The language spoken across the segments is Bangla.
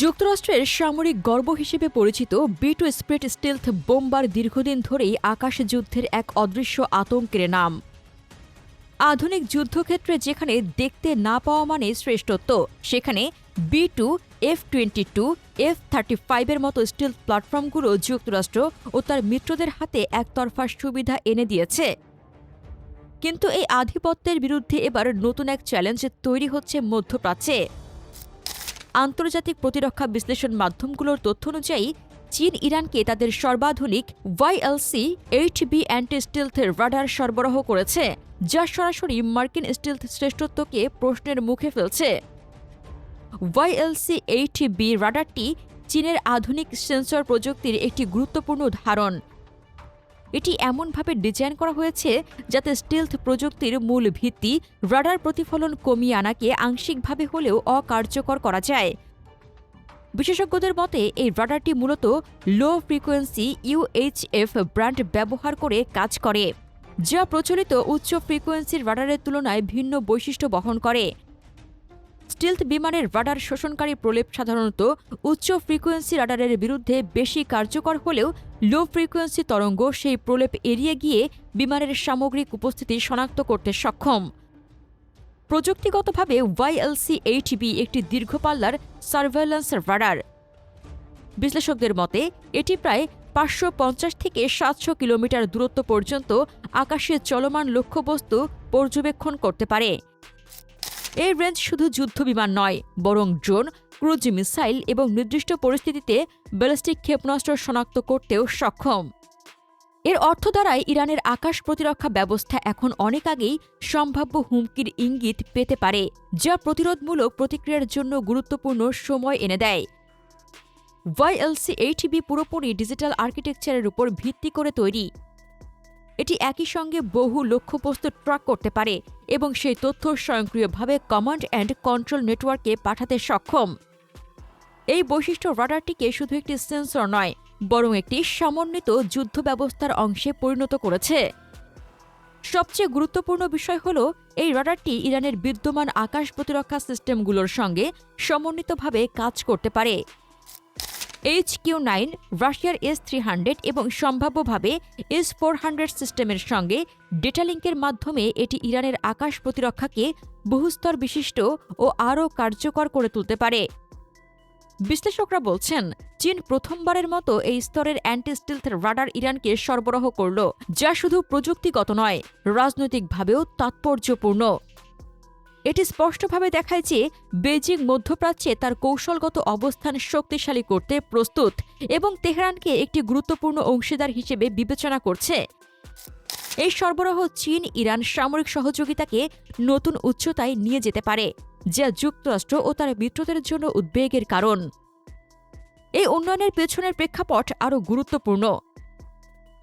যুক্তরাষ্ট্রের সামরিক গর্ব হিসেবে পরিচিত B two spirit stealth bomber দীর্ঘদিন ধরেই আকাশ যুদ্ধের এক অদৃশ্য আতঙ্কের নাম। আধুনিক যুদ্ধক্ষেত্রে যেখানে দেখতে না পাওয়া মানে শ্রেষ্ঠত্ব, সেখানে B two, F twenty two, F thirty ফাইভের মতো স্টিল প্ল্যাটফর্মগুলো যুক্তরাষ্ট্র ও তার মিত্রদের হাতে একতরফা সুবিধা এনে দিয়েছে। কিন্তু এই আধিপত্যের বিরুদ্ধে এবার নতুন এক চ্যালেঞ্জ তৈরি হচ্ছে মধ্যপ্রাচ্যে। আন্তর্জাতিক প্রতিরক্ষা বিশ্লেষণ মাধ্যমগুলোর তথ্য অনুযায়ী, চীন ইরানকে তাদের সর্বাধুনিক YLC eight B anti stealth radar সরবরাহ করেছে, যা সরাসরি মার্কিন স্টিলথ শ্রেষ্ঠত্বকে প্রশ্নের মুখে ফেলছে। ওয়াইএলসি এইচ বি রাডারটি চীনের আধুনিক সেন্সর প্রযুক্তির একটি গুরুত্বপূর্ণ উদাহরণ। এটি এমনভাবে ডিজাইন করা হয়েছে যাতে স্টিলথ প্রযুক্তির মূল ভিত্তি রাডার প্রতিফলন কমিয়ে আনাকে আংশিকভাবে হলেও অকার্যকর করা যায়। বিশেষজ্ঞদের মতে, এই রাডারটি মূলত লো ফ্রিকোয়েন্সি ইউএইচএফ ব্র্যান্ড ব্যবহার করে কাজ করে, যা প্রচলিত উচ্চ ফ্রিকোয়েন্সির রাডারের তুলনায় ভিন্ন বৈশিষ্ট্য বহন করে। স্টিলথ বিমানের রাডার শোষণকারী প্রলেপ সাধারণত উচ্চ ফ্রিকোয়েন্সি রাডারের বিরুদ্ধে বেশি কার্যকর হলেও লো ফ্রিকোয়েন্সি তরঙ্গ সেই প্রলেপ এড়িয়ে গিয়ে বিমানের সামগ্রিক উপস্থিতি শনাক্ত করতে সক্ষম। প্রযুক্তিগতভাবে ওয়াইএলসি এইচবি একটি দীর্ঘপাল্লার সার্ভেলেন্স রাডার। বিশ্লেষকদের মতে, এটি প্রায় পাঁচশো পঞ্চাশ থেকে সাতশো কিলোমিটার দূরত্ব পর্যন্ত আকাশে চলমান লক্ষ্যবস্তু পর্যবেক্ষণ করতে পারে। এই রেঞ্জ শুধু যুদ্ধবিমান নয়, বরং ড্রোন, ক্রুজ মিসাইল এবং নির্দিষ্ট পরিস্থিতিতে ব্যালিস্টিক ক্ষেপণাস্ত্র শনাক্ত করতেও সক্ষম। এর অর্থ দ্বারাই ইরানের আকাশ প্রতিরক্ষা ব্যবস্থা এখন অনেক আগেই সম্ভাব্য হুমকির ইঙ্গিত পেতে পারে, যা প্রতিরোধমূলক প্রতিক্রিয়ার জন্য গুরুত্বপূর্ণ সময় এনে দেয়। ওয়াইএলসি এইচবি পুরোপুরি ডিজিটাল আর্কিটেকচারের উপর ভিত্তি করে তৈরি। এটি একই সঙ্গে বহু লক্ষ্যবস্তু ট্র্যাক করতে পারে এবং সেই তথ্য স্বয়ংক্রিয়ভাবে কমান্ড অ্যান্ড কন্ট্রোল নেটওয়ার্কে পাঠাতে সক্ষম। এই বৈশিষ্ট্য রাডারটিকে শুধু একটি সেন্সর নয়, বরং একটি সমন্বিত যুদ্ধ ব্যবস্থার অংশে পরিণত করেছে। সবচেয়ে গুরুত্বপূর্ণ বিষয় হল, এই রাডারটি ইরানের বিদ্যমান আকাশ প্রতিরক্ষা সিস্টেমগুলোর সঙ্গে সমন্বিতভাবে কাজ করতে পারে। এইচ কিউ নাইন, রাশিয়ার এস থ্রি হান্ড্রেড এবং সম্ভাব্যভাবে এস ফোর হান্ড্রেড সিস্টেমের সঙ্গে ডেটা লিঙ্কের মাধ্যমে এটি ইরানের আকাশ প্রতিরক্ষাকে বহুস্তর বিশিষ্ট ও আরও কার্যকর করে তুলতে পারে। বিশ্লেষকরা বলছেন, চীন প্রথমবারের মতো এই স্তরের অ্যান্টি স্টিলথ রাডার ইরানকে সরবরাহ করল, যা শুধু প্রযুক্তিগত নয়, রাজনৈতিকভাবেও তাৎপর্যপূর্ণ। এটি স্পষ্টভাবে দেখায় যে বেজিং মধ্যপ্রাচ্যে তার কৌশলগত অবস্থান শক্তিশালী করতে প্রস্তুত এবং তেহরানকে একটি গুরুত্বপূর্ণ অংশীদার হিসেবে বিবেচনা করছে। এই সরবরাহ চীন, ইরান সামরিক সহযোগিতাকে নতুন উচ্চতায় নিয়ে যেতে পারে, যা যুক্তরাষ্ট্র ও তার মিত্রদের জন্য উদ্বেগের কারণ। এই উন্নয়নের পেছনের প্রেক্ষাপট আরও গুরুত্বপূর্ণ।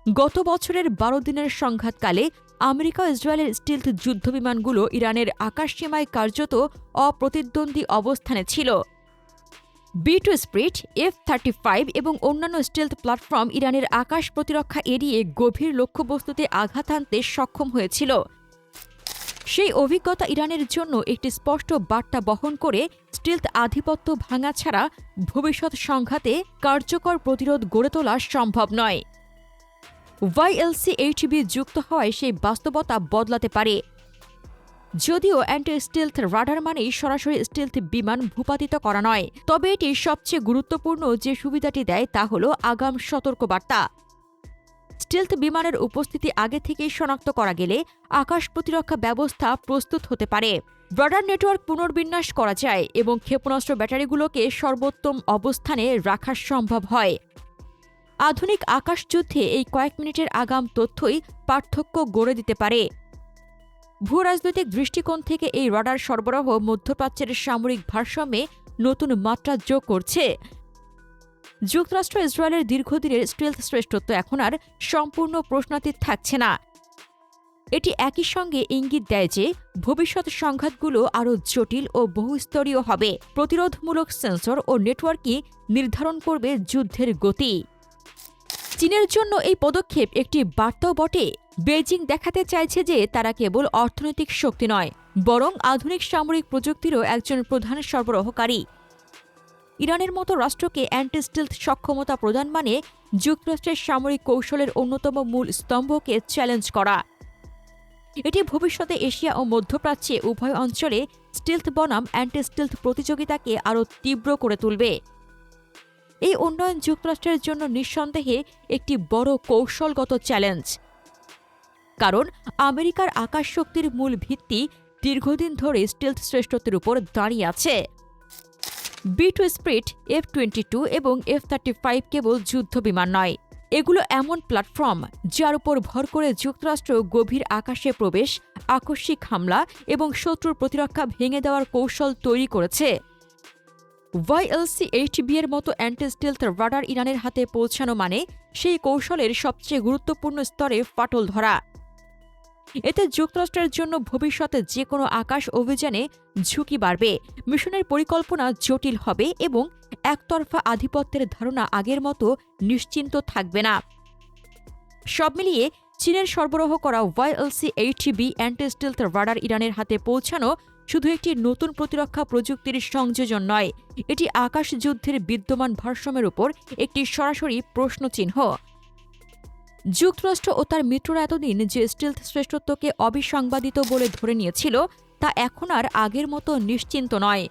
গত বছরের বারো দিনের সংঘাতকালে আমেরিকা ইসরায়েলের স্টিলথ যুদ্ধবিমানগুলো ইরানের আকাশসীমায় কার্যত অপ্রতিদ্বন্দ্বী অবস্থানে ছিল। B two spirit, F thirty five এবং অন্যান্য স্টিলথ প্ল্যাটফর্ম ইরানের আকাশ প্রতিরক্ষা এড়িয়ে গভীর লক্ষ্যবস্তুতে আঘাত আনতে সক্ষম হয়েছিল। সেই অভিজ্ঞতা ইরানের জন্য একটি স্পষ্ট বার্তা বহন করে স্টিলথ আধিপত্য ভাঙা ছাড়া ভবিষ্যৎ সংঘাতে কার্যকর প্রতিরোধ গড়ে তোলা সম্ভব নয়। ওয়াইএলসি এইচবি যুক্ত হওয়ায় সেই বাস্তবতা বদলাতে পারে। যদিও অ্যান্টি স্টিলথ রাডার মানেই সরাসরি স্টিলথ বিমান ভূপাতিত করা নয়, তবে এটি সবচেয়ে গুরুত্বপূর্ণ যে সুবিধাটি দেয় তা হল আগাম সতর্কবার্তা। স্টিলথ বিমানের উপস্থিতি আগে থেকেই শনাক্ত করা গেলে আকাশ প্রতিরক্ষা ব্যবস্থা প্রস্তুত হতে পারে। রাডার নেটওয়ার্ক পুনর্বিন্যাস করা যায় এবং ক্ষেপণাস্ত্র ব্যাটারিগুলোকে সর্বোত্তম অবস্থানে রাখা সম্ভব হয়। আধুনিক আকাশযুদ্ধে এই কয়েক মিনিটের আগাম তথ্যই পার্থক্য গড়ে দিতে পারে। ভূরাজনৈতিক দৃষ্টিকোণ থেকে এই রাডার সরবরাহ মধ্যপ্রাচ্যের সামরিক ভারসাম্যে নতুন মাত্রা যোগ করছে। যুক্তরাষ্ট্র ইসরায়েলের দীর্ঘদিনের স্টিলথ শ্রেষ্ঠত্ব এখন আর সম্পূর্ণ প্রশ্নাতীত থাকছে না। এটি একই সঙ্গে ইঙ্গিত দেয় যে, ভবিষ্যৎ সংঘাতগুলো আরও জটিল ও বহুস্তরীয় হবে। প্রতিরোধমূলক সেন্সর ও নেটওয়ার্কই নির্ধারণ করবে যুদ্ধের গতি। চীনের জন্য এই পদক্ষেপ একটি বার্তাও বটে। বেজিং দেখাতে চাইছে যে তারা কেবল অর্থনৈতিক শক্তি নয়, বরং আধুনিক সামরিক প্রযুক্তিরও একজন প্রধান সরবরাহকারী। ইরানের মতো রাষ্ট্রকে অ্যান্টি স্টিলথ সক্ষমতা প্রদান মানে যুক্তরাষ্ট্রের সামরিক কৌশলের অন্যতম মূল স্তম্ভকে চ্যালেঞ্জ করা। এটি ভবিষ্যতে এশিয়া ও মধ্যপ্রাচ্যে উভয় অঞ্চলে স্টিলথ বনাম অ্যান্টি স্টিলথ প্রতিযোগিতাকে আরও তীব্র করে তুলবে। এই উন্নয়ন যুক্তরাষ্ট্রের জন্য নিঃসন্দেহে একটি বড় কৌশলগত চ্যালেঞ্জ। কারণ আমেরিকার আকাশ শক্তির মূল ভিত্তি দীর্ঘদিন ধরে স্টিলথ শ্রেষ্ঠত্বের উপর দাঁড়িয়ে আছে। B two spirit, F twenty two এবং এফ থার্টি ফাইভ কেবল যুদ্ধ বিমান নয়। এগুলো এমন প্ল্যাটফর্ম যার উপর ভর করে যুক্তরাষ্ট্র গভীর আকাশে প্রবেশ, আকস্মিক হামলা এবং শত্রুর প্রতিরক্ষা ভেঙে দেওয়ার কৌশল তৈরি করেছে। ওয়াইএলসি এইচবি এর মতো অ্যান্টি স্টিলথ রাডার ইরানের হাতে পৌঁছানো মানে সেই কৌশলের সবচেয়ে গুরুত্বপূর্ণ স্তরে ফাটল ধরা। এতে যুক্তরাষ্ট্রের জন্য ভবিষ্যতে যে কোনো আকাশ অভিযানে ঝুঁকি বাড়বে, মিশনের পরিকল্পনা জটিল হবে এবং একতরফা আধিপত্যের ধারণা আগের মতো নিশ্চিন্ত থাকবে না। সব মিলিয়ে চীনের সরবরাহ করা YLC H B anti stealth radar ইরানের হাতে পৌঁছানো শুধু একটি নতুন প্রতিরক্ষা প্রযুক্তির সংযোজন নয়, এটি আকাশ যুদ্ধের বিদ্যমান ভারসাম্যের উপর একটি সরাসরি প্রশ্নচিহ্ন। যুক্তরাষ্ট্র ও তার মিত্ররা এতদিন যে স্টিলথ শ্রেষ্ঠত্বকে অবিসংবাদিত বলে ধরে নিয়েছিল, তা এখন আর আগের মতো নিশ্চিন্ত নয়।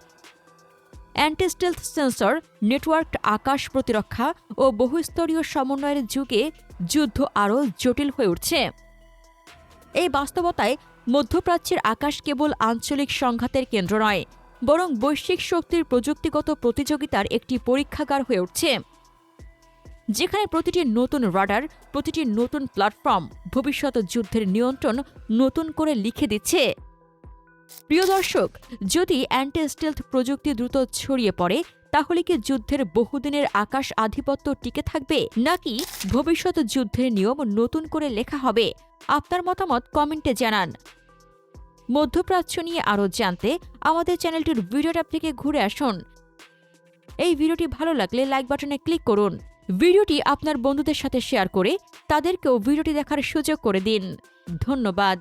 অ্যান্টি স্টিলথ সেন্সর, নেটওয়ার্ক আকাশ প্রতিরক্ষা ও বহুস্তরীয় সমন্বয়ের যুগে যুদ্ধ আরও জটিল হয়ে উঠছে। এই বাস্তবতায় মধ্যপ্রাচ্যের আকাশ কেবল আঞ্চলিক সংঘাতের কেন্দ্র নয়, বরং বৈশ্বিক শক্তির প্রযুক্তিগত প্রতিযোগিতার একটি পরীক্ষাগার হয়ে উঠছে। যেখানে প্রতিটি নতুন রাডার, প্রতিটি নতুন প্ল্যাটফর্ম, ভবিষ্যৎ যুদ্ধের নিয়ন্ত্রণ নতুন করে লিখে দিচ্ছে। প্রিয় দর্শক, যদি অ্যান্টি স্টেলথ প্রযুক্তি দ্রুত ছড়িয়ে পড়ে তাহলে কি যুদ্ধের বহুদিনের আকাশ আধিপত্য টিকে থাকবে? নাকি ভবিষ্যৎ যুদ্ধের নিয়ম নতুন করে লেখা হবে? আপনার মতামত কমেন্টে জানান। মধ্যপ্রাচ্য নিয়ে আরও জানতে আমাদের চ্যানেলটির ভিডিওটা থেকে ঘুরে আসুন। এই ভিডিওটি ভালো লাগলে লাইক বাটনে ক্লিক করুন। ভিডিওটি আপনার বন্ধুদের সাথে শেয়ার করে তাদেরকেও ভিডিওটি দেখার সুযোগ করে দিন। ধন্যবাদ।